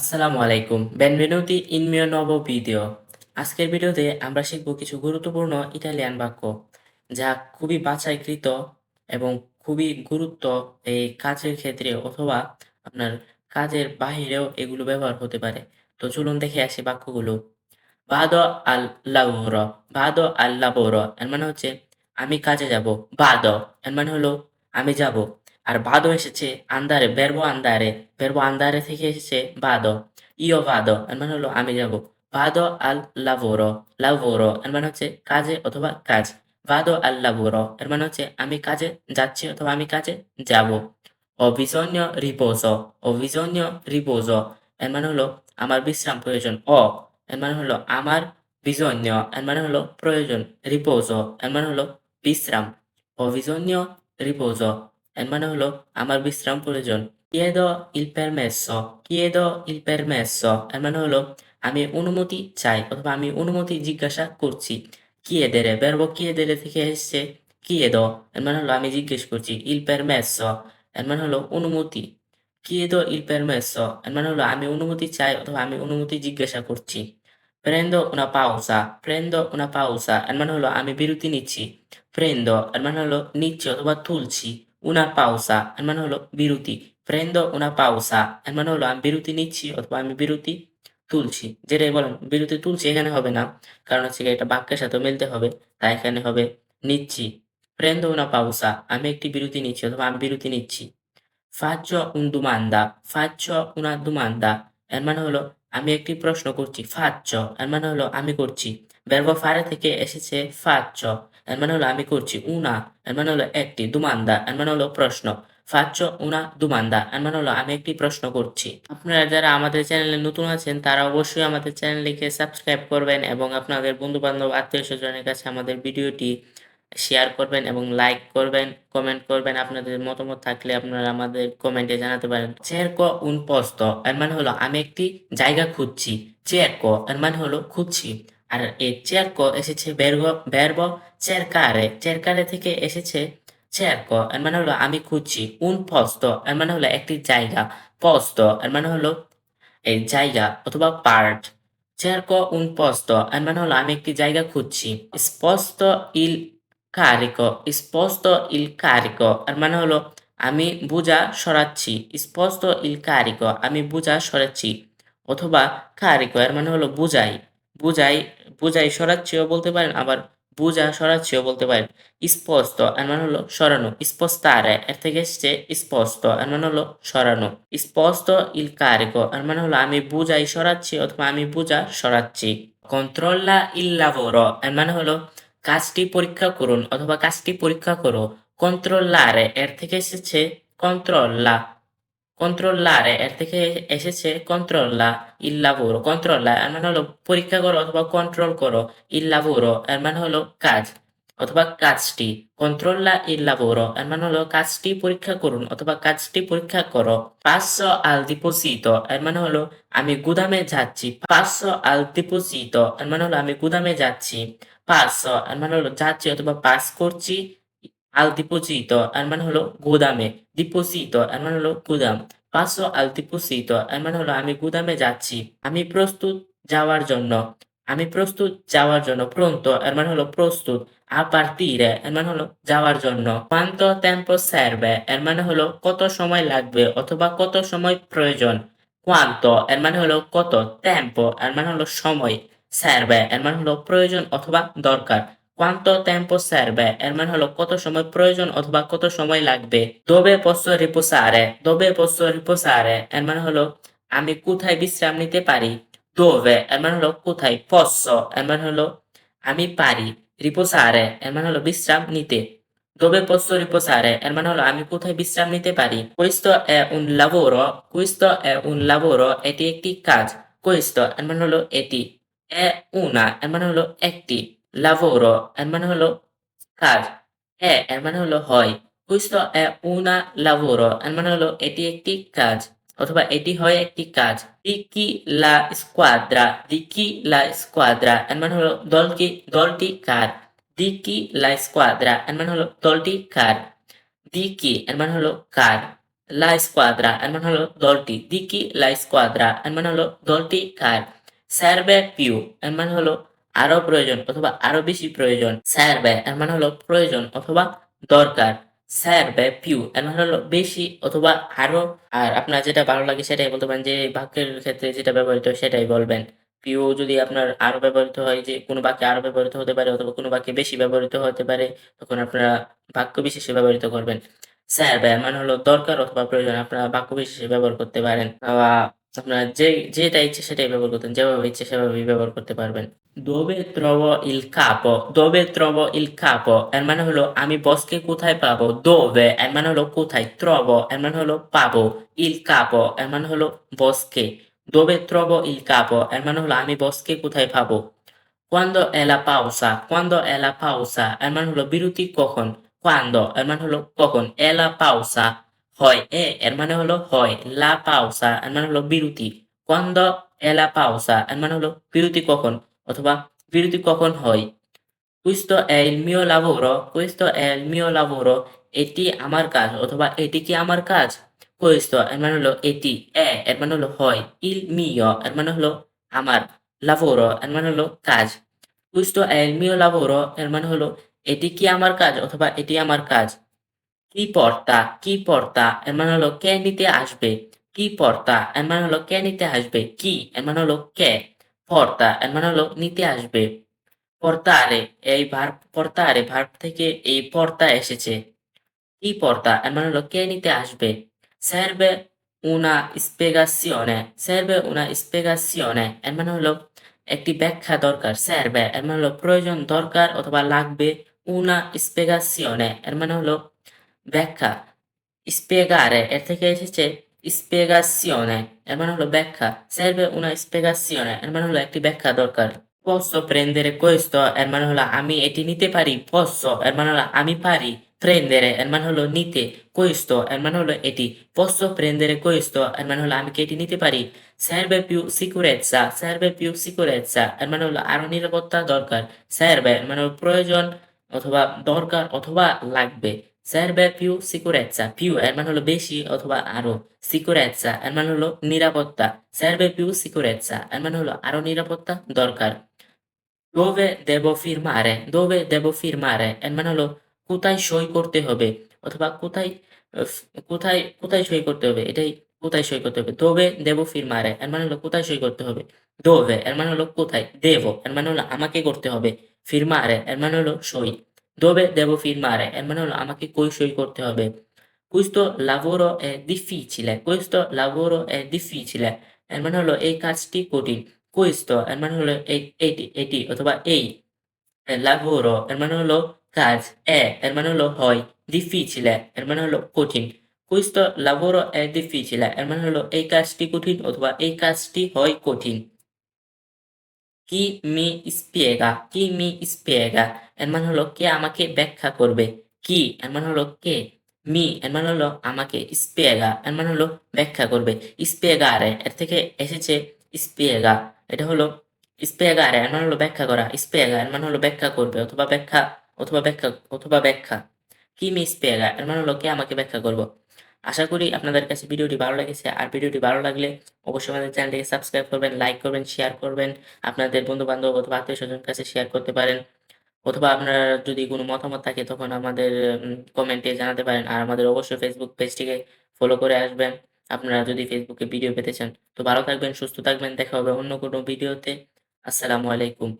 আসসালামু আলাইকুম। benvenuti in mio nuovo video আজকের ভিডিওতে আমরা শিখব কিছু গুরুত্বপূর্ণ ইটালিয়ান বাক্য, যা খুবই বাছাইকৃত এবং খুবই গুরুত্ব এই কাজের ক্ষেত্রে অথবা আপনার কাজের বাহিরেও এগুলো ব্যবহার হতে পারে। তো চলুন দেখে আসি বাক্যগুলো। vado al lavoro vado al lavoro এর মানে হচ্ছে আমি কাজে যাব। vado এর মানে হলো আমি যাব। আর বাদ এসেছে আন্দারে বেরব আন্দারে বেরব আন্দারে থেকে এসেছে বাদ ইও বাদ এর মানে হলো আমি যাব। বাদ আল লাভোর লাভোর এর মানে হচ্ছে কাজে অথবা কাজ। বাদ আল লাভোর এর মানে হচ্ছে আমি কাজে যাচ্ছি অথবা আমি কাজে যাব। অভিজন্য রিপোজ অবিজন্য রিপোজ, এর মানে হলো আমার বিশ্রাম প্রয়োজন, অ, এর মানে হলো আমার বিজন্য এর মানে হলো প্রয়োজন, রিপোজ, এর মানে হলো বিশ্রাম। অবিজন্য রিপোজ এর মানে হলো আমার বিশ্রাম প্রয়োজন chiedo il permesso, chiedo il permesso. এর মানে হলো আমি অনুমতি চাই অথবা আমি অনুমতি জিজ্ঞাসা করছি chiedere, verbo chiedere থেকে এসেছে chiedo. এর মানে হলো আমি জিজ্ঞেস করছি il permesso. এর মানে হলো অনুমতি chiedo il permesso. এর মানে হলো আমি অনুমতি চাই অথবা আমি অনুমতি জিজ্ঞাসা করছি prendo una pausa. Prendo una pausa. এর মানে হলো আমি বিরতি নিচ্ছি prendo. এর মানে হলো নিচ্ছি অথবা তুলছি una pausa. এর মানে হলো বিরতি prendo una pausa. এর মানে হলো আমি বিরতি নিচ্ছি অথবা আমি বিরতি তুলছি যেটাই বলেন বিরতি তুলছি এখানে হবে না কারণ হচ্ছে এটা বাক্যের সাথে মিলতে হবে তাই এখানে হবে নিচ্ছি prendo una pausa. আমি একটি বিরতি নিচ্ছি অথবা আমি বিরতি নিচ্ছি faccio un domanda. Faccio una domanda. এর মানে হলো আমি একটি প্রশ্ন করছি faccio. এর মানে হলো আমি করছি verbo fare থেকে এসেছে faccio এর মানে হলো আমি করছি উনা। এর মানে হলো একটি domanda এর মানে হলো প্রশ্ন। faccio উনা, দুমান্দা। এর মানে হলো আমি একটি প্রশ্ন করছি। আপনারা যারা আমাদের চ্যানেলে নতুন আছেন, তারা অবশ্যই আমাদের চ্যানেলটিকে সাবস্ক্রাইব করবেন এবং আপনাদের বন্ধু বান্ধব আত্মীয় স্বজনের কাছে আমাদের ভিডিওটি শেয়ার করবেন এবং লাইক করবেন, কমেন্ট করবেন। আপনাদের মতামত থাকলে আপনারা আমাদের কমেন্টে জানাতে পারেন। চেরকো উন, পোস্ত। এর মানে হলো আমি একটি জায়গা খুঁজছি। চেরকো এর মানে হলো খুঁজছি। আর এই চেরকো এসেছে বেরব বেরব চেরকারে চেরকারে থেকে এসেছে চেরকো এর মানে হলো আমি খুঁজছি উন পোস্ত এর মানে হলো একটি জায়গা পোস্ত এর মানে হলো এই জায়গা অথবা পার্ট cerco un posto এর মানে হলো আমি একটি জায়গা খুঁজছি স্পষ্ট ইল কারিক স্পষ্ট ইল কারিক এর মানে হলো আমি বোঝা সরাচ্ছি স্পষ্ট ইল কারিক আমি বোঝা সরাচ্ছি অথবা কারিক এর মানে হলো বুঝাই। বুঝাই বুঝাই সরাচ্ছিও বলতে পারেন, আবার বোঝা সরাচ্ছিও বলতে পারেন। স্পষ্ট, এর মানে হলো সরানো। spostare এর থেকে এসছে স্পষ্ট, এর মানে হলো সরানো। স্পষ্ট ইল carico এর মানে হলো আমি বুঝাই সরাচ্ছি অথবা আমি বুঝা সরাচ্ছি। il lavoro এর মানে হলো কাজটি পরীক্ষা করুন অথবা কাজটি পরীক্ষা করো। controllare এর থেকে এসেছে controlla controllare এর থেকে এসেছে controlla il lavoro controlla এর মানে হলো পরীক্ষা করো অথবা কন্ট্রোল করো, il lavoro, এর মানে হলো কাজ, অথবা কাজটি controlla il lavoro, এর মানে হলো কাজটি পরীক্ষা করুন অথবা কাজটি পরীক্ষা করো, passo al deposito, এর মানে হলো আমি গুদামে যাচ্ছি, passo al deposito, এর মানে হলো আমি গুদামে যাচ্ছি, passo, এর মানে হলো যাচ্ছি অথবা পাস করছি al deposito এর মানে হলো গুদামে deposito এর মানে হলো গুদাম passo al deposito এর মানে হলো আমি গুদামে যাচ্ছি আমি প্রস্তুত যাওয়ার জন্য আমি প্রস্তুত যাওয়ার জন্য pronto এর মানে হলো প্রস্তুত a partire এর মানে হলো যাওয়ার জন্য quanto tempo serve এর মানে হলো কত সময় লাগবে অথবা কত সময় প্রয়োজন quanto এর মানে হলো কত tempo এর মানে হলো সময় serve এর মানে হলো প্রয়োজন অথবা দরকার quanto tempo serve এর মানে হলো কত সময় প্রয়োজন অথবা কত সময় লাগবে dove posso riposare dove posso riposare এর মানে হলো আমি কোথায় বিশ্রাম নিতে পারি dove এর মানে হলো কোথায় posso এর মানে হলো আমি পারি riposare এর মানে হলো বিশ্রাম নিতে dove posso riposare এর মানে হলো আমি কোথায় বিশ্রাম নিতে পারি questo è un lavoro questo è un lavoro এটি একটি কাজ questo এর মানে হলো এটি è una এর মানে হলো একটি lavoro এর মানে হলো কাজ è এর মানে হলো হয় questo è una lavoro. এর মানে হলো এটি একটি কাজ অথবা এটি হয় একটি কাজ di chi la squadra? Di chi la squadra? এর মানে হলো দলটি দলটি কার di chi la squadra? এর মানে হলো দলটি কার di chi? এর মানে হলো কার লা স্কোয়াদ্রা এর মানে হলো দলটি দি কি লা স্কোয়াদ্রা এর মানে হলো দলটি কার সার্ভে পিউ এর মানে হলো আরও প্রয়োজন অথবা আরও বেশি প্রয়োজন। স্যার ব্যয়, এর মানে হলো প্রয়োজন অথবা দরকার। সার্ভে পিউ এর মানে হলো বেশি অথবা আরও। আর আপনার যেটা ভালো লাগে সেটাই বলতে পারেন, যে বাক্যের ক্ষেত্রে যেটা ব্যবহৃত সেটাই বলবেন। পিউ যদি আপনার আরও ব্যবহৃত হয়, যে কোনো বাক্যে আরও ব্যবহৃত হতে পারে অথবা কোনো বাক্যে বেশি ব্যবহৃত হতে পারে, তখন আপনারা বাক্য বিশেষে ব্যবহৃত করবেন। স্যার ব্যয় মানে হলো দরকার অথবা প্রয়োজন, আপনারা বাক্য বিশেষে ব্যবহার করতে পারেন। বা আপনারা যে, যেটা ইচ্ছে সেটাই ব্যবহার করতেন, যেভাবে ইচ্ছে সেভাবেই ব্যবহার করতে পারবেন। দোবে trovo il capo dove trovo il capo এর মানে হলো আমি বসকে কোথায় পাবো dove এর মানে হলো কোথায় trovo এর মানে হলো পাবো il capo এর মানে হলো বসকে dove trovo il capo এর মানে হলো আমি বসকে কোথায় পাবো quando è la pausa quando è la pausa এর মানে হলো বিরতি কখন quando এর মানে হলো কখন è la pausa হয় এ এর মানে হলো হয় la pausa এর মানে হলো বিরতি quando è la pausa এর মানে হলো বিরতি কখন অথবা বিরতি কখন হয়? il mio lavoro questo è il mio lavoro এটি আমার কাজ অথবা এটি কি আমার কাজ? questo এর মানে হলো এটি, এ, এর মানে হলো হয় il mio এর মানে হলো আমার lavoro এর মানে হলো কাজ। è il mio lavoro এর মানে হলো এটি কি আমার কাজ অথবা এটি আমার কাজ। কি পর্তা কি পর্তা, এর মানে হলো কে নিতে আসবে? কি পর্তা, এর মানে হলো কে নিতে আসবে? কি, এর মানে হলো কে? পর্তা এর মানে হলো নিতে আসবে। পর্তারে এই ভার্ব পর্তারে ভার্ব থেকে এই পর্তা এসেছে। কি পর্তা এর মানে হলো কে নিতে আসবে? Serve una spiegazione, serve উনা spiegazione, এর মানে হলো একটি ব্যাখ্যা দরকার, serve, এর মানে হলো প্রয়োজন, দরকার অথবা লাগবে উনা spiegazione, এর মানে হলো ব্যাখ্যা। Spiegare, এর থেকে এসেছে spiegazione এর মানে হলো ব্যাখ্যা serve una spiegazione এর মানে হলো একটি ব্যাখ্যা দরকার posso prendere questo এর মানে হলো আমি এটি নিতে পারি posso এর মানে হলো আমি পারি prendere এর মানে হলো নিতে questo এর মানে হলো এটি posso prendere questo এর মানে হলো আমি কি এটি নিতে পারি serve più sicurezza serve più sicurezza এর মানে হলো আরো নিরাপত্তা দরকার serve এর মানে হলো প্রয়োজন অথবা দরকার অথবা লাগবে serve più sicurezza. Più এর মানে হলো বেশি অথবা আরও sicurezza এর মানে হলো নিরাপত্তা serve più sicurezza এর মানে হলো আরও নিরাপত্তা দরকার dove devo firmare? Dove devo firmare? এর মানে হলো কোথায় সই করতে হবে অথবা কোথায় কোথায় কোথায় সই করতে হবে এটাই কোথায় সই করতে হবে dove devo firmare? এর মানে হলো কোথায় সই করতে হবে dove? এর মানে হলো কোথায় devo. এর মানে হলো আমাকে করতে হবে firmare এর মানে হলো সই dove devo firmare এর মানে হলো আমাকে কই সই করতে হবে questo lavoro è difficile questo lavoro è difficile মানে হলো এই কাজটি কঠিন questo মানে হলো এই এটি এটি অথবা এই lavoro এর মানে হলো è এর মানে হলো difficile এর মানে হলো questo lavoro è difficile মানে হলো এই কাজটি কঠিন অথবা এই কাজটি হয় কঠিন কি মি স্পিয়েগা? কি মি স্পিয়েগা? এর মানে হলো কে আমাকে ব্যাখ্যা করবে। কি? এর মানে হলো কে? মি, এর মানে হলো আমাকে স্পিয়েগা। এর মানে হলো ব্যাখ্যা করবে। স্পিয়েগারে, এর থেকে এসেছে স্পিয়েগা। এটা হলো স্পিয়েগারে, এর মানে হলো ব্যাখ্যা করা। স্পিয়েগা, এর মানে হলো ব্যাখ্যা করবে অথবা ব্যাখ্যা অথবা ব্যাখ্যা অথবা ব্যাখ্যা। কি মি স্পিয়েগা? এর মানে হলো কে আমাকে ব্যাখ্যা করব? আশা করি আপনাদের কাছে ভিডিওটি ভালো লেগেছে। আর ভিডিওটি ভালো লাগলে অবশ্যই আমাদের চ্যানেলটিকে সাবস্ক্রাইব করবেন, লাইক করবেন, শেয়ার করবেন। আপনাদের বন্ধু বান্ধব অথবা আত্মীয় স্বজনের কাছে শেয়ার করতে পারেন। অথবা আপনার যদি কোনো মতামত থাকে তখন আমাদের কমেন্টে জানাতে পারেন। আর আমাদের অবশ্যই ফেসবুক পেজটিকে ফলো করে আসবেন। আপনারা যদি ফেসবুকে ভিডিও পেতে চান। তো ভালো থাকবেন, সুস্থ থাকবেন। দেখা হবে অন্য কোনো ভিডিওতে আসসালামু আলাইকুম।